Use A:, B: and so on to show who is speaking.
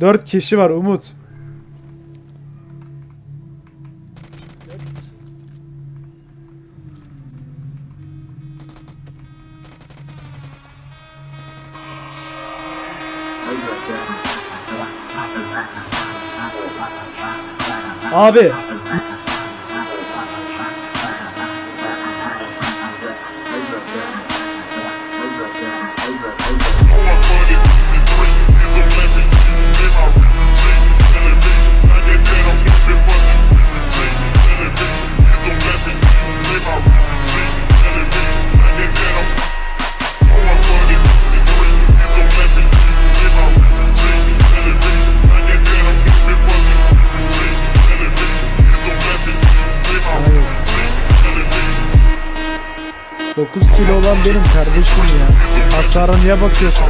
A: 4 kişi var Umut. Abi 9 kilo olan benim kardeşim ya. Hasara niye bakıyorsun?